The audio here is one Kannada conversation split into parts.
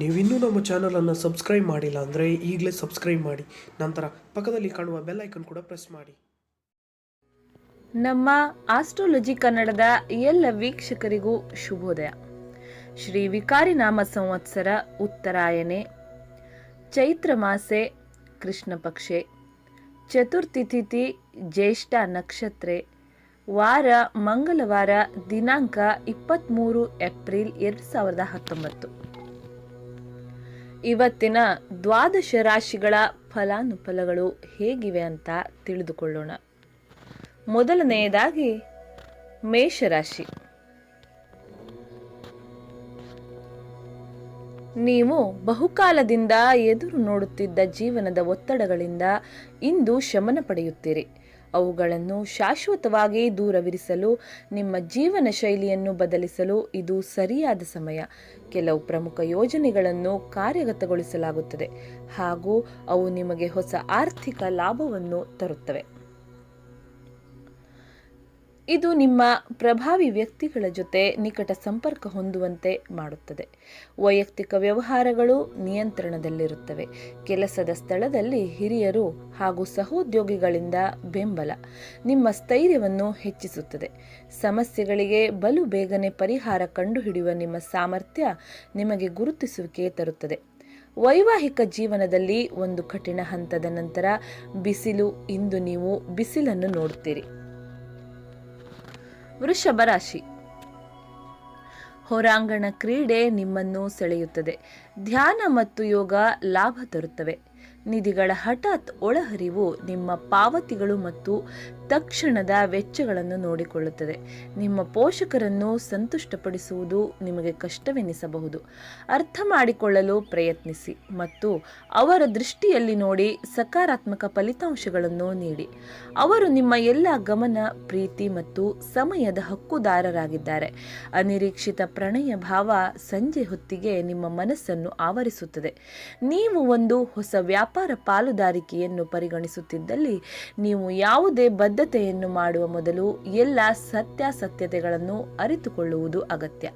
ನೀವಿನ್ನೂ ನಮ್ಮ ಚಾನಲನ್ನು ಸಬ್ಸ್ಕ್ರೈಬ್ ಮಾಡಿಲ್ಲ ಅಂದರೆ ಈಗಲೇ ಸಬ್ಸ್ಕ್ರೈಬ್ ಮಾಡಿ. ನಂತರ ಪಕ್ಕದಲ್ಲಿ ಕಾಣುವ ಬೆಲ್ ಐಕನ್ ಕೂಡ ಪ್ರೆಸ್ ಮಾಡಿ. ನಮ್ಮ ಆಸ್ಟ್ರಾಲಜಿ ಕನ್ನಡದ ಎಲ್ಲ ವೀಕ್ಷಕರಿಗೂ ಶುಭೋದಯ. ಶ್ರೀ ವಿಕಾರಿ ನಾಮ ಸಂವತ್ಸರ ಉತ್ತರಾಯಣೆ. ಚೈತ್ರ ಮಾಸೆ, ಕೃಷ್ಣ ಪಕ್ಷೆ. ಚತುರ್ಥಿ ತಿಥಿ, ಜ್ಯೇಷ್ಠ ನಕ್ಷತ್ರ. ವಾರ, ಮಂಗಳವಾರ, ದಿನಾಂಕ ಇಪ್ಪತ್ತ್ಮೂರು ಏಪ್ರಿಲ್ ಎರಡು ಸಾವಿರದ ಹತ್ತೊಂಬತ್ತು. ಇವತ್ತಿನ ದ್ವಾದಶ ರಾಶಿಗಳ ಫಲಾನುಫಲಗಳು ಹೇಗಿವೆ ಅಂತ ತಿಳಿದುಕೊಳ್ಳೋಣ. ಮೊದಲನೆಯದಾಗಿ ಮೇಷರಾಶಿ. ನೀವು ಬಹುಕಾಲದಿಂದ ಎದುರು ನೋಡುತ್ತಿದ್ದ ಜೀವನದ ಒತ್ತಡಗಳಿಂದ ಇಂದು ಶಮನ ಪಡೆಯುತ್ತೀರಿ. ಅವುಗಳನ್ನು ಶಾಶ್ವತವಾಗಿ ದೂರವಿರಿಸಲು, ನಿಮ್ಮ ಜೀವನ ಶೈಲಿಯನ್ನು ಬದಲಿಸಲು ಇದು ಸರಿಯಾದ ಸಮಯ. ಕೆಲವು ಪ್ರಮುಖ ಯೋಜನೆಗಳನ್ನು ಕಾರ್ಯಗತಗೊಳಿಸಲಾಗುತ್ತದೆ ಹಾಗೂ ಅವು ನಿಮಗೆ ಹೊಸ ಆರ್ಥಿಕ ಲಾಭವನ್ನು ತರುತ್ತವೆ. ಇದು ನಿಮ್ಮ ಪ್ರಭಾವಿ ವ್ಯಕ್ತಿಗಳ ಜೊತೆ ನಿಕಟ ಸಂಪರ್ಕ ಹೊಂದುವಂತೆ ಮಾಡುತ್ತದೆ. ವೈಯಕ್ತಿಕ ವ್ಯವಹಾರಗಳು ನಿಯಂತ್ರಣದಲ್ಲಿರುತ್ತವೆ. ಕೆಲಸದ ಸ್ಥಳದಲ್ಲಿ ಹಿರಿಯರು ಹಾಗೂ ಸಹೋದ್ಯೋಗಿಗಳಿಂದ ಬೆಂಬಲ, ನಿಮ್ಮ ಸ್ಥೈರ್ಯವನ್ನು ಹೆಚ್ಚಿಸುತ್ತದೆ. ಸಮಸ್ಯೆಗಳಿಗೆ ಬಲು ಬೇಗನೆ ಪರಿಹಾರ ಕಂಡುಹಿಡಿಯುವ ನಿಮ್ಮ ಸಾಮರ್ಥ್ಯ ನಿಮಗೆ ಗುರುತಿಸುವಿಕೆ ತರುತ್ತದೆ. ವೈವಾಹಿಕ ಜೀವನದಲ್ಲಿ ಒಂದು ಕಠಿಣ ಹಂತದ ನಂತರ ಬಿಸಿಲು, ಇಂದು ನೀವು ಬಿಸಿಲನ್ನು ನೋಡುತ್ತೀರಿ. ವೃಷಭ ರಾಶಿ ಹೊರಾಂಗಣ ಕ್ರೀಡೆ ನಿಮ್ಮನ್ನು ಸೆಳೆಯುತ್ತದೆ. ಧ್ಯಾನ ಮತ್ತು ಯೋಗ ಲಾಭ ತರುತ್ತವೆ. ನಿಧಿಗಳ ಹಠಾತ್ ಒಳಹರಿವು ನಿಮ್ಮ ಪಾವತಿಗಳು ಮತ್ತು ತಕ್ಷಣದ ವೆಚ್ಚಗಳನ್ನು ನೋಡಿಕೊಳ್ಳುತ್ತದೆ. ನಿಮ್ಮ ಪೋಷಕರನ್ನು ಸಂತುಷ್ಟಪಡಿಸುವುದು ನಿಮಗೆ ಕಷ್ಟವೆನಿಸಬಹುದು. ಅರ್ಥ ಮಾಡಿಕೊಳ್ಳಲು ಪ್ರಯತ್ನಿಸಿ ಮತ್ತು ಅವರ ದೃಷ್ಟಿಯಲ್ಲಿ ನೋಡಿ ಸಕಾರಾತ್ಮಕ ಫಲಿತಾಂಶಗಳನ್ನು ನೀಡಿ. ಅವರು ನಿಮ್ಮ ಎಲ್ಲ ಗಮನ, ಪ್ರೀತಿ ಮತ್ತು ಸಮಯದ ಹಕ್ಕುದಾರರಾಗಿದ್ದಾರೆ. ಅನಿರೀಕ್ಷಿತ ಪ್ರಣಯ ಭಾವ ಸಂಜೆ ಹೊತ್ತಿಗೆ ನಿಮ್ಮ ಮನಸ್ಸನ್ನು ಆವರಿಸುತ್ತದೆ. ನೀವು ಒಂದು ಹೊಸ ವ್ಯಾಪಾರ ಪಾಲುದಾರಿಕೆಯನ್ನು ಪರಿಗಣಿಸುತ್ತಿದ್ದಲ್ಲಿ ನೀವು ಯಾವುದೇ ಬದ್ಧತೆಯನ್ನು ಮಾಡುವ ಮೊದಲು ಎಲ್ಲ ಸತ್ಯಾಸತ್ಯತೆಗಳನ್ನು ಅರಿತುಕೊಳ್ಳುವುದು ಅಗತ್ಯ.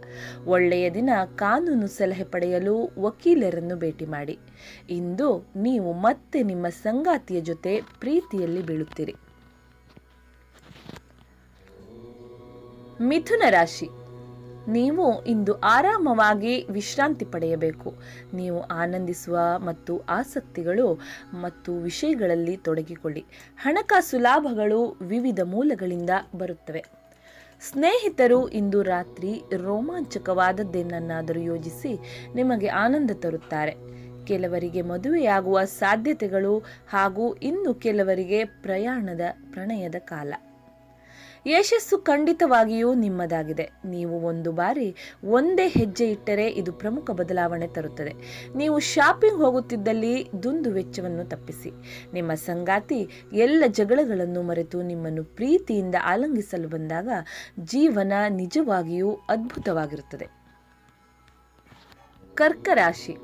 ಒಳ್ಳೆಯ ದಿನ ಕಾನೂನು ಸಲಹೆ ಪಡೆಯಲು ವಕೀಲರನ್ನು ಭೇಟಿ ಮಾಡಿ. ಇಂದು ನೀವು ಮತ್ತೆ ನಿಮ್ಮ ಸಂಗಾತಿಯ ಜೊತೆ ಪ್ರೀತಿಯಲ್ಲಿ ಬೀಳುತ್ತೀರಿ. ಮಿಥುನ ರಾಶಿ. ನೀವು ಇಂದು ಆರಾಮವಾಗಿ ವಿಶ್ರಾಂತಿ ಪಡೆಯಬೇಕು. ನೀವು ಆನಂದಿಸುವ ಮತ್ತು ಆಸಕ್ತಿಗಳು ಮತ್ತು ವಿಷಯಗಳಲ್ಲಿ ತೊಡಗಿಕೊಳ್ಳಿ. ಹಣಕಾಸು ಲಾಭಗಳು ವಿವಿಧ ಮೂಲಗಳಿಂದ ಬರುತ್ತವೆ. ಸ್ನೇಹಿತರು, ಇಂದು ರಾತ್ರಿ ರೋಮಾಂಚಕವಾದದ್ದೇನನ್ನಾದರೂ ಯೋಜಿಸಿ ನಿಮಗೆ ಆನಂದ ತರುತ್ತಾರೆ. ಕೆಲವರಿಗೆ ಮದುವೆಯಾಗುವ ಸಾಧ್ಯತೆಗಳು ಹಾಗೂ ಇನ್ನು ಕೆಲವರಿಗೆ ಪ್ರಯಾಣದ ಪ್ರಣಯದ ಕಾಲ. ಯಶಸ್ಸು ಖಂಡಿತವಾಗಿಯೂ ನಿಮ್ಮದಾಗಿದೆ. ನೀವು ಒಂದು ಬಾರಿ ಒಂದೇ ಹೆಜ್ಜೆ ಇಟ್ಟರೆ ಇದು ಪ್ರಮುಖ ಬದಲಾವಣೆ ತರುತ್ತದೆ. ನೀವು ಶಾಪಿಂಗ್ ಹೋಗುತ್ತಿದ್ದಲ್ಲಿ ದುಂದು ವೆಚ್ಚವನ್ನು ತಪ್ಪಿಸಿ. ನಿಮ್ಮ ಸಂಗಾತಿ ಎಲ್ಲ ಜಗಳಗಳನ್ನು ಮರೆತು ನಿಮ್ಮನ್ನು ಪ್ರೀತಿಯಿಂದ ಆಲಂಗಿಸಲು ಬಂದಾಗ ಜೀವನ ನಿಜವಾಗಿಯೂ ಅದ್ಭುತವಾಗಿರುತ್ತದೆ. ಕರ್ಕರಾಶಿ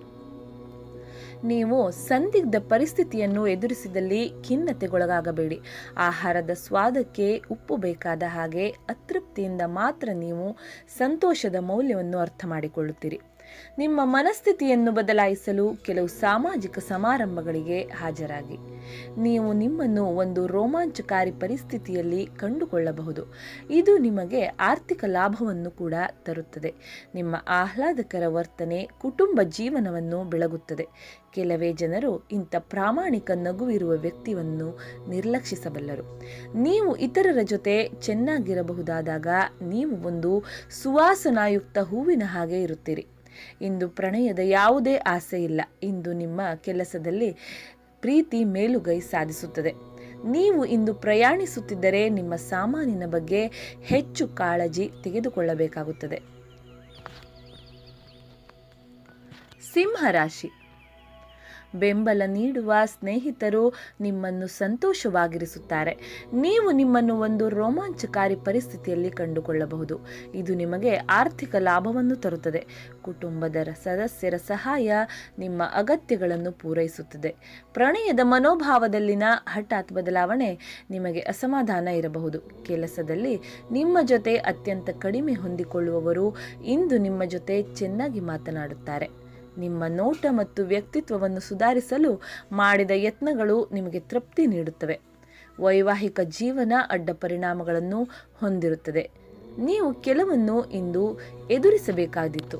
ನೀವು ಸಂದಿಗ್ಧ ಪರಿಸ್ಥಿತಿಯನ್ನು ಎದುರಿಸಿದಲ್ಲಿ ಖಿನ್ನತೆಗೊಳಗಾಗಬೇಡಿ. ಆಹಾರದ ಸ್ವಾದಕ್ಕೆ ಉಪ್ಪು ಬೇಕಾದ ಹಾಗೆ ಅತೃಪ್ತಿಯಿಂದ ಮಾತ್ರ ನೀವು ಸಂತೋಷದ ಮೌಲ್ಯವನ್ನು ಅರ್ಥ ಮಾಡಿಕೊಳ್ಳುತ್ತೀರಿ ನಿಮ್ಮ ಮನಸ್ಥಿತಿಯನ್ನು ಬದಲಾಯಿಸಲು ಕೆಲವು ಸಾಮಾಜಿಕ ಸಮಾರಂಭಗಳಿಗೆ ಹಾಜರಾಗಿ. ನೀವು ನಿಮ್ಮನ್ನು ಒಂದು ರೋಮಾಂಚಕಾರಿ ಪರಿಸ್ಥಿತಿಯಲ್ಲಿ ಕಂಡುಕೊಳ್ಳಬಹುದು. ಇದು ನಿಮಗೆ ಆರ್ಥಿಕ ಲಾಭವನ್ನು ಕೂಡ ತರುತ್ತದೆ. ನಿಮ್ಮ ಆಹ್ಲಾದಕರ ವರ್ತನೆ ಕುಟುಂಬ ಜೀವನವನ್ನು ಬೆಳಗುತ್ತದೆ. ಕೆಲವೇ ಜನರು ಇಂಥ ಪ್ರಾಮಾಣಿಕ ನಗುವಿರುವ ವ್ಯಕ್ತಿಯನ್ನು ನಿರ್ಲಕ್ಷಿಸಬಲ್ಲರು. ನೀವು ಇತರರ ಜೊತೆ ಚೆನ್ನಾಗಿರಬಹುದಾದಾಗ ನೀವು ಒಂದು ಸುವಾಸನಾಯುಕ್ತ ಹೂವಿನ ಹಾಗೆ ಇರುತ್ತೀರಿ. ಇಂದು ಪ್ರಣಯದ ಯಾವುದೇ ಆಸೆ ಇಲ್ಲ. ಇಂದು ನಿಮ್ಮ ಕೆಲಸದಲ್ಲಿ ಪ್ರೀತಿ ಮೇಲುಗೈ ಸಾಧಿಸುತ್ತದೆ. ನೀವು ಇಂದು ಪ್ರಯಾಣಿಸುತ್ತಿದ್ದರೆ ನಿಮ್ಮ ಸಾಮಾನಿನ ಬಗ್ಗೆ ಹೆಚ್ಚು ಕಾಳಜಿ ತೆಗೆದುಕೊಳ್ಳಬೇಕಾಗುತ್ತದೆ. ಸಿಂಹರಾಶಿ ಬೆಂಬಲ ನೀಡುವ ಸ್ನೇಹಿತರು ನಿಮ್ಮನ್ನು ಸಂತೋಷವಾಗಿರಿಸುತ್ತಾರೆ. ನೀವು ನಿಮ್ಮನ್ನು ಒಂದು ರೋಮಾಂಚಕಾರಿ ಪರಿಸ್ಥಿತಿಯಲ್ಲಿ ಕಂಡುಕೊಳ್ಳಬಹುದು. ಇದು ನಿಮಗೆ ಆರ್ಥಿಕ ಲಾಭವನ್ನು ತರುತ್ತದೆ. ಕುಟುಂಬದ ಸದಸ್ಯರ ಸಹಾಯ ನಿಮ್ಮ ಅಗತ್ಯಗಳನ್ನು ಪೂರೈಸುತ್ತದೆ. ಪ್ರಣಯದ ಮನೋಭಾವದಲ್ಲಿನ ಹಠಾತ್ ಬದಲಾವಣೆ ನಿಮಗೆ ಅಸಮಾಧಾನ ಇರಬಹುದು. ಕೆಲಸದಲ್ಲಿ ನಿಮ್ಮ ಜೊತೆ ಅತ್ಯಂತ ಕಡಿಮೆ ಹೊಂದಿಕೊಳ್ಳುವವರು ಇಂದು ನಿಮ್ಮ ಜೊತೆ ಚೆನ್ನಾಗಿ ಮಾತನಾಡುತ್ತಾರೆ. ನಿಮ್ಮ ನೋಟ ಮತ್ತು ವ್ಯಕ್ತಿತ್ವವನ್ನು ಸುಧಾರಿಸಲು ಮಾಡಿದ ಯತ್ನಗಳು ನಿಮಗೆ ತೃಪ್ತಿ ನೀಡುತ್ತವೆ. ವೈವಾಹಿಕ ಜೀವನ ಅಡ್ಡ ಪರಿಣಾಮಗಳನ್ನು ಹೊಂದಿರುತ್ತದೆ. ನೀವು ಕೆಲವನ್ನು ಇಂದು ಎದುರಿಸಬೇಕಾದೀತು.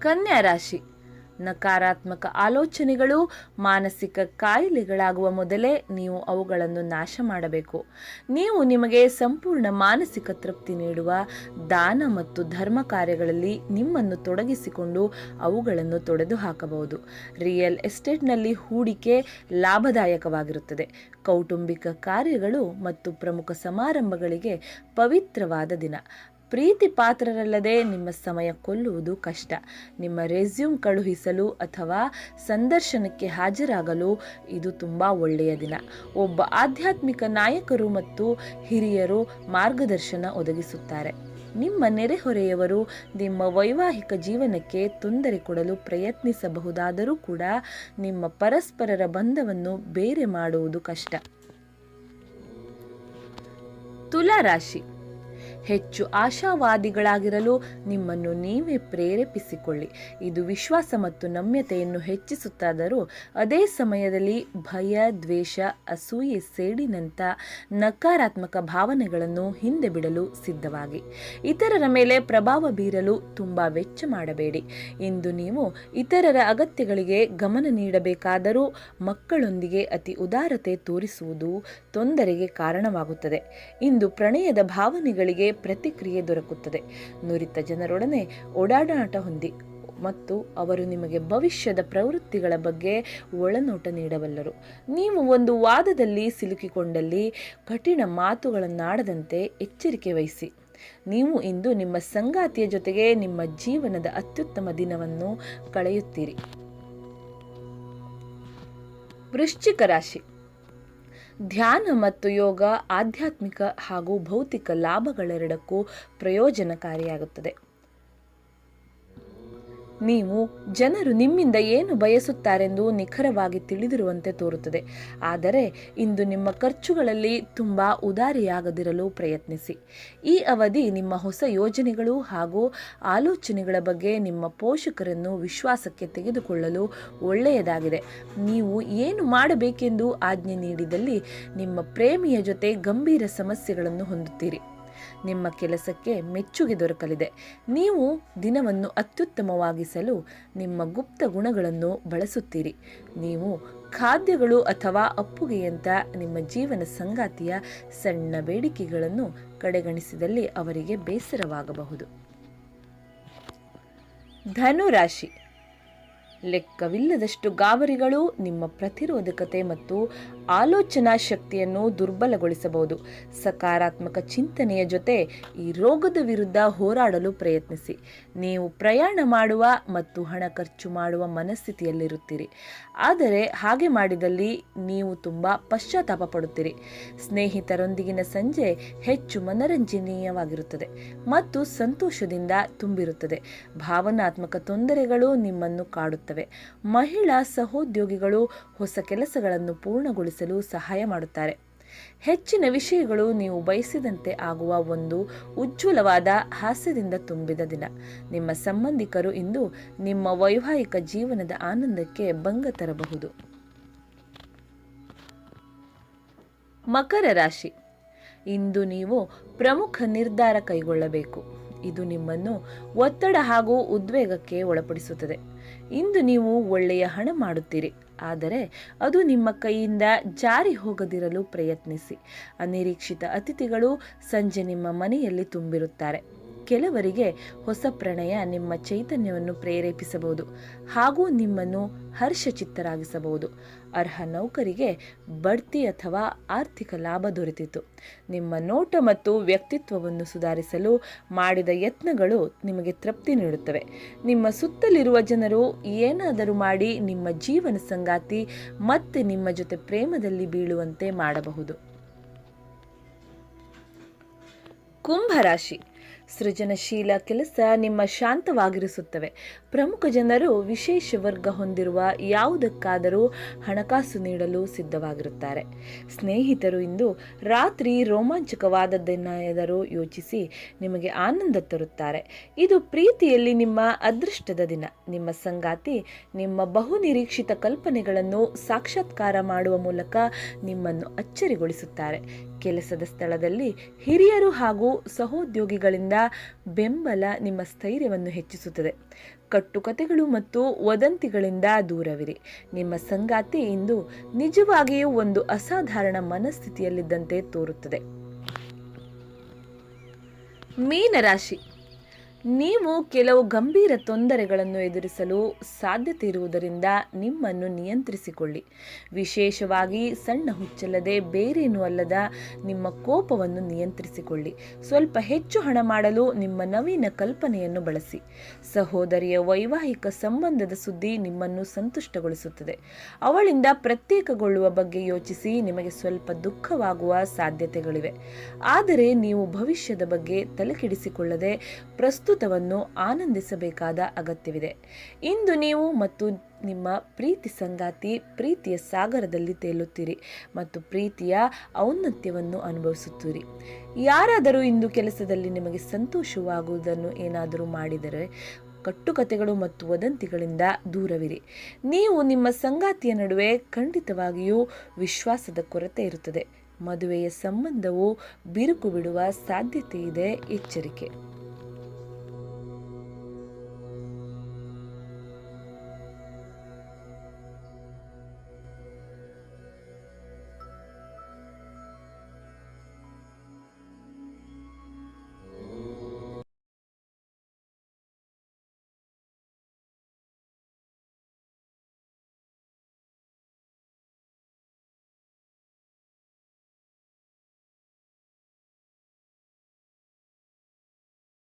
ಕನ್ಯಾ ರಾಶಿ. ನಕಾರಾತ್ಮಕ ಆಲೋಚನೆಗಳು, ಮಾನಸಿಕ ಕಾಯಿಲೆಗಳಾಗುವ ಮೊದಲೇ ನೀವು ಅವುಗಳನ್ನು ನಾಶ ಮಾಡಬೇಕು. ನೀವು ನಿಮಗೆ ಸಂಪೂರ್ಣ ಮಾನಸಿಕ ತೃಪ್ತಿ ನೀಡುವ ದಾನ ಮತ್ತು ಧರ್ಮ ಕಾರ್ಯಗಳಲ್ಲಿ ನಿಮ್ಮನ್ನು ತೊಡಗಿಸಿಕೊಂಡು ಅವುಗಳನ್ನು ತೊಡೆದು ಹಾಕಬಹುದು ರಿಯಲ್ ಎಸ್ಟೇಟ್ನಲ್ಲಿ ಹೂಡಿಕೆ ಲಾಭದಾಯಕವಾಗಿರುತ್ತದೆ. ಕೌಟುಂಬಿಕ ಕಾರ್ಯಗಳು ಮತ್ತು ಪ್ರಮುಖ ಸಮಾರಂಭಗಳಿಗೆ ಪವಿತ್ರವಾದ ದಿನ. ಪ್ರೀತಿ ಪಾತ್ರರಲ್ಲದೆ ನಿಮ್ಮ ಸಮಯ ಕೊಲ್ಲುವುದು ಕಷ್ಟ. ನಿಮ್ಮ ರೆಸ್ಯೂಮ್ ಕಳುಹಿಸಲು ಅಥವಾ ಸಂದರ್ಶನಕ್ಕೆ ಹಾಜರಾಗಲು ಇದು ತುಂಬ ಒಳ್ಳೆಯ ದಿನ. ಒಬ್ಬ ಆಧ್ಯಾತ್ಮಿಕ ನಾಯಕರು ಮತ್ತು ಹಿರಿಯರು ಮಾರ್ಗದರ್ಶನ ಒದಗಿಸುತ್ತಾರೆ. ನಿಮ್ಮ ನೆರೆಹೊರೆಯವರು ನಿಮ್ಮ ವೈವಾಹಿಕ ಜೀವನಕ್ಕೆ ತೊಂದರೆ ಕೊಡಲು ಪ್ರಯತ್ನಿಸಬಹುದಾದರೂ ಕೂಡ ನಿಮ್ಮ ಪರಸ್ಪರರ ಬಂಧವನ್ನು ಬೇರೆ ಮಾಡುವುದು ಕಷ್ಟ. ತುಲಾ ರಾಶಿ. ಹೆಚ್ಚು ಆಶಾವಾದಿಗಳಾಗಿರಲು ನಿಮ್ಮನ್ನು ನೀವೇ ಪ್ರೇರೇಪಿಸಿಕೊಳ್ಳಿ. ಇದು ವಿಶ್ವಾಸ ಮತ್ತು ನಮ್ಯತೆಯನ್ನು ಹೆಚ್ಚಿಸುತ್ತಾದರೂ ಅದೇ ಸಮಯದಲ್ಲಿ ಭಯ, ದ್ವೇಷ, ಅಸೂಯೆ ಸೇಡಿನಂಥ ನಕಾರಾತ್ಮಕ ಭಾವನೆಗಳನ್ನು ಹಿಂದೆ ಬಿಡಲು ಸಿದ್ಧವಾಗಿ. ಇತರರ ಮೇಲೆ ಪ್ರಭಾವ ಬೀರಲು ತುಂಬ ವೆಚ್ಚ ಮಾಡಬೇಡಿ. ಇಂದು ನೀವು ಇತರರ ಅಗತ್ಯಗಳಿಗೆ ಗಮನ ನೀಡಬೇಕಾದರೂ ಮಕ್ಕಳೊಂದಿಗೆ ಅತಿ ಉದಾರತೆ ತೋರಿಸುವುದು ತೊಂದರೆಗೆ ಕಾರಣವಾಗುತ್ತದೆ. ಇಂದು ಪ್ರಣಯದ ಭಾವನೆಗಳಿಗೆ ಪ್ರತಿಕ್ರಿಯೆ ದೊರಕುತ್ತದೆ. ನುರಿತ ಜನರೊಡನೆ ಓಡಾಡಾಟ ಹೊಂದಿ ಮತ್ತು ಅವರು ನಿಮಗೆ ಭವಿಷ್ಯದ ಪ್ರವೃತ್ತಿಗಳ ಬಗ್ಗೆ ಒಳನೋಟ ನೀಡಬಲ್ಲರು. ನೀವು ಒಂದು ವಾದದಲ್ಲಿ ಸಿಲುಕಿಕೊಂಡಲ್ಲಿ ಕಠಿಣ ಮಾತುಗಳನ್ನಾಡದಂತೆ ಎಚ್ಚರಿಕೆ ವಹಿಸಿ. ನೀವು ಇಂದು ನಿಮ್ಮ ಸಂಗಾತಿಯ ಜೊತೆಗೆ ನಿಮ್ಮ ಜೀವನದ ಅತ್ಯುತ್ತಮ ದಿನವನ್ನು ಕಳೆಯುತ್ತೀರಿ. ವೃಶ್ಚಿಕ ರಾಶಿ. ಧ್ಯಾನ ಮತ್ತು ಯೋಗ ಆಧ್ಯಾತ್ಮಿಕ ಹಾಗೂ ಭೌತಿಕ ಲಾಭಗಳೆರಡಕ್ಕೂ ಪ್ರಯೋಜನಕಾರಿಯಾಗುತ್ತದೆ. ನೀವು ಜನರು ನಿಮ್ಮಿಂದ ಏನು ಬಯಸುತ್ತಾರೆಂದು ನಿಖರವಾಗಿ ತಿಳಿದಿರುವಂತೆ ತೋರುತ್ತದೆ. ಆದರೆ ಇಂದು ನಿಮ್ಮ ಖರ್ಚುಗಳಲ್ಲಿ ತುಂಬ ಉದಾರಿಯಾಗದಿರಲು ಪ್ರಯತ್ನಿಸಿ. ಈ ಅವಧಿ ನಿಮ್ಮ ಹೊಸ ಯೋಜನೆಗಳು ಹಾಗೂ ಆಲೋಚನೆಗಳ ಬಗ್ಗೆ ನಿಮ್ಮ ಪೋಷಕರನ್ನು ವಿಶ್ವಾಸಕ್ಕೆ ತೆಗೆದುಕೊಳ್ಳಲು ಒಳ್ಳೆಯದಾಗಿದೆ. ನೀವು ಏನು ಮಾಡಬೇಕೆಂದು ಆಜ್ಞೆ ನೀಡಿದಲ್ಲಿ ನಿಮ್ಮ ಪ್ರೇಮಿಯ ಜೊತೆ ಗಂಭೀರ ಸಮಸ್ಯೆಗಳನ್ನು ಹೊಂದುತ್ತೀರಿ. ನಿಮ್ಮ ಕೆಲಸಕ್ಕೆ ಮೆಚ್ಚುಗೆ ದೊರಕಲಿದೆ. ನೀವು ದಿನವನ್ನು ಅತ್ಯುತ್ತಮವಾಗಿಸಲು ನಿಮ್ಮ ಗುಪ್ತ ಗುಣಗಳನ್ನು ಬಳಸುತ್ತೀರಿ. ನೀವು ಖಾದ್ಯಗಳು ಅಥವಾ ಅಪ್ಪುಗೆಯಂತ ನಿಮ್ಮ ಜೀವನ ಸಂಗಾತಿಯ ಸಣ್ಣ ಬೇಡಿಕೆಗಳನ್ನು ಕಡೆಗಣಿಸಿದಲ್ಲಿ ಅವರಿಗೆ ಬೇಸರವಾಗಬಹುದು. ಧನುರಾಶಿ. ಲೆಕ್ಕವಿಲ್ಲದಷ್ಟು ಗಾಬರಿಗಳು ನಿಮ್ಮ ಪ್ರತಿರೋಧಕತೆ ಮತ್ತು ಆಲೋಚನಾ ಶಕ್ತಿಯನ್ನು ದುರ್ಬಲಗೊಳಿಸಬಹುದು. ಸಕಾರಾತ್ಮಕ ಚಿಂತನೆಯ ಜೊತೆ ಈ ರೋಗದ ವಿರುದ್ಧ ಹೋರಾಡಲು ಪ್ರಯತ್ನಿಸಿ. ನೀವು ಪ್ರಯಾಣ ಮಾಡುವ ಮತ್ತು ಹಣ ಖರ್ಚು ಮಾಡುವ ಮನಸ್ಥಿತಿಯಲ್ಲಿರುತ್ತೀರಿ. ಆದರೆ ಹಾಗೆ ಮಾಡಿದಲ್ಲಿ ನೀವು ತುಂಬ ಪಶ್ಚಾತ್ತಾಪ ಪಡುತ್ತೀರಿ. ಸ್ನೇಹಿತರೊಂದಿಗಿನ ಸಂಜೆ ಹೆಚ್ಚು ಮನರಂಜನೀಯವಾಗಿರುತ್ತದೆ ಮತ್ತು ಸಂತೋಷದಿಂದ ತುಂಬಿರುತ್ತದೆ. ಭಾವನಾತ್ಮಕ ತೊಂದರೆಗಳು ನಿಮ್ಮನ್ನು ಕಾಡುತ್ತವೆ. ಮಹಿಳಾ ಸಹೋದ್ಯೋಗಿಗಳು ಹೊಸ ಕೆಲಸಗಳನ್ನು ಪೂರ್ಣಗೊಳಿಸಲು ಸಹಾಯ ಮಾಡುತ್ತಾರೆ. ಹೆಚ್ಚಿನ ವಿಷಯಗಳು ನೀವು ಬಯಸಿದಂತೆ ಆಗುವ ಒಂದು ಉಜ್ವಲವಾದ ಹಾಸ್ಯದಿಂದ ತುಂಬಿದ ದಿನ. ನಿಮ್ಮ ಸಂಬಂಧಿಕರು ಇಂದು ನಿಮ್ಮ ವೈವಾಹಿಕ ಜೀವನದ ಆನಂದಕ್ಕೆ ಭಂಗ ತರಬಹುದು. ಮಕರ ರಾಶಿ. ಇಂದು ನೀವು ಪ್ರಮುಖ ನಿರ್ಧಾರ ಕೈಗೊಳ್ಳಬೇಕು. ಇದು ನಿಮ್ಮನ್ನು ಒತ್ತಡ ಹಾಗೂ ಉದ್ವೇಗಕ್ಕೆ ಒಳಪಡಿಸುತ್ತದೆ. ಇಂದು ನೀವು ಒಳ್ಳೆಯ ಹಣ ಮಾಡುತ್ತೀರಿ, ಆದರೆ ಅದು ನಿಮ್ಮ ಕೈಯಿಂದ ಜಾರಿ ಹೋಗದಿರಲು ಪ್ರಯತ್ನಿಸಿ. ಅನಿರೀಕ್ಷಿತ ಅತಿಥಿಗಳು ಸಂಜೆ ನಿಮ್ಮ ಮನೆಯಲ್ಲಿ ತುಂಬಿರುತ್ತಾರೆ. ಕೆಲವರಿಗೆ ಹೊಸ ಪ್ರಣಯ ನಿಮ್ಮ ಚೈತನ್ಯವನ್ನು ಪ್ರೇರೇಪಿಸಬಹುದು ಹಾಗೂ ನಿಮ್ಮನ್ನು ಹರ್ಷಚಿತ್ತರಾಗಿಸಬಹುದು. ಅರ್ಹ ನೌಕರಿಗೆ ಬಡ್ತಿ ಅಥವಾ ಆರ್ಥಿಕ ಲಾಭ ದೊರೆತಿತ್ತು. ನಿಮ್ಮ ನೋಟ ಮತ್ತು ವ್ಯಕ್ತಿತ್ವವನ್ನು ಸುಧಾರಿಸಲು ಮಾಡಿದ ಯತ್ನಗಳು ನಿಮಗೆ ತೃಪ್ತಿ ನೀಡುತ್ತವೆ. ನಿಮ್ಮ ಸುತ್ತಲಿರುವ ಜನರು ಏನಾದರೂ ಮಾಡಿ ನಿಮ್ಮ ಜೀವನ ಸಂಗಾತಿ ಮತ್ತೆ ನಿಮ್ಮ ಜೊತೆ ಪ್ರೇಮದಲ್ಲಿ ಬೀಳುವಂತೆ ಮಾಡಬಹುದು. ಕುಂಭರಾಶಿ ಸೃಜನಶೀಲ ಕೆಲಸ ನಿಮ್ಮ ಶಾಂತವಾಗಿರಿಸುತ್ತವೆ. ಪ್ರಮುಖ ಜನರು ವಿಶೇಷ ವರ್ಗ ಹೊಂದಿರುವ ಯಾವುದಕ್ಕಾದರೂ ಹಣಕಾಸು ನೀಡಲು ಸಿದ್ಧವಾಗಿರುತ್ತಾರೆ. ಸ್ನೇಹಿತರು ಇಂದು ರಾತ್ರಿ ರೋಮಾಂಚಕವಾದದ್ದನ್ನಾದರೂ ಯೋಚಿಸಿ ನಿಮಗೆ ಆನಂದ ತರುತ್ತಾರೆ. ಇದು ಪ್ರೀತಿಯಲ್ಲಿ ನಿಮ್ಮ ಅದೃಷ್ಟದ ದಿನ. ನಿಮ್ಮ ಸಂಗಾತಿ ನಿಮ್ಮ ಬಹುನಿರೀಕ್ಷಿತ ಕಲ್ಪನೆಗಳನ್ನು ಸಾಕ್ಷಾತ್ಕಾರ ಮಾಡುವ ಮೂಲಕ ನಿಮ್ಮನ್ನು ಅಚ್ಚರಿಗೊಳಿಸುತ್ತಾರೆ. ಕೆಲಸದ ಸ್ಥಳದಲ್ಲಿ ಹಿರಿಯರು ಹಾಗೂ ಸಹೋದ್ಯೋಗಿಗಳಿಂದ ಬೆಂಬಲ ನಿಮ್ಮ ಸ್ಥೈರ್ಯವನ್ನು ಹೆಚ್ಚಿಸುತ್ತದೆ. ಕಟ್ಟುಕತೆಗಳು ಮತ್ತು ವದಂತಿಗಳಿಂದ ದೂರವಿರಿ. ನಿಮ್ಮ ಸಂಗಾತಿ ಇಂದು ನಿಜವಾಗಿಯೂ ಒಂದು ಅಸಾಧಾರಣ ಮನಸ್ಥಿತಿಯಲ್ಲಿದ್ದಂತೆ ತೋರುತ್ತದೆ. ಮೀನರಾಶಿ ನೀವು ಕೆಲವು ಗಂಭೀರ ತೊಂದರೆಗಳನ್ನು ಎದುರಿಸಲು ಸಾಧ್ಯತೆ ಇರುವುದರಿಂದ ನಿಮ್ಮನ್ನು ನಿಯಂತ್ರಿಸಿಕೊಳ್ಳಿ. ವಿಶೇಷವಾಗಿ ಸಣ್ಣ ಹುಚ್ಚಲ್ಲದೆ ಬೇರೇನೂ ಅಲ್ಲದ ನಿಮ್ಮ ಕೋಪವನ್ನು ನಿಯಂತ್ರಿಸಿಕೊಳ್ಳಿ. ಸ್ವಲ್ಪ ಹೆಚ್ಚು ಹಣ ಮಾಡಲು ನಿಮ್ಮ ನವೀನ ಕಲ್ಪನೆಯನ್ನು ಬಳಸಿ. ಸಹೋದರಿಯ ವೈವಾಹಿಕ ಸಂಬಂಧದ ಸುದ್ದಿ ನಿಮ್ಮನ್ನು ಸಂತುಷ್ಟಗೊಳಿಸುತ್ತದೆ. ಅವಳಿಂದ ಪ್ರತ್ಯೇಕಗೊಳ್ಳುವ ಬಗ್ಗೆ ಯೋಚಿಸಿ ನಿಮಗೆ ಸ್ವಲ್ಪ ದುಃಖವಾಗುವ ಸಾಧ್ಯತೆಗಳಿವೆ. ಆದರೆ ನೀವು ಭವಿಷ್ಯದ ಬಗ್ಗೆ ತಲೆಕೆಡಿಸಿಕೊಳ್ಳದೆ ಪ್ರಸ್ತುತವನ್ನು ಆನಂದಿಸಬೇಕಾದ ಅಗತ್ಯವಿದೆ. ಇಂದು ನೀವು ಮತ್ತು ನಿಮ್ಮ ಪ್ರೀತಿ ಸಂಗಾತಿ ಪ್ರೀತಿಯ ಸಾಗರದಲ್ಲಿ ತೇಲುತ್ತೀರಿ ಮತ್ತು ಪ್ರೀತಿಯ ಔನ್ನತ್ಯವನ್ನು ಅನುಭವಿಸುತ್ತೀರಿ. ಯಾರಾದರೂ ಇಂದು ಕೆಲಸದಲ್ಲಿ ನಿಮಗೆ ಸಂತೋಷವಾಗುವುದನ್ನು ಏನಾದರೂ ಮಾಡಿದರೆ ಕಟ್ಟುಕತೆಗಳು ಮತ್ತು ವದಂತಿಗಳಿಂದ ದೂರವಿರಿ. ನೀವು ನಿಮ್ಮ ಸಂಗಾತಿಯ ನಡುವೆ ಖಂಡಿತವಾಗಿಯೂ ವಿಶ್ವಾಸದ ಕೊರತೆ ಇರುತ್ತದೆ. ಮದುವೆಯ ಸಂಬಂಧವು ಬಿರುಕು ಬಿಡುವ ಸಾಧ್ಯತೆ ಇದೆ ಎಚ್ಚರಿಕೆ.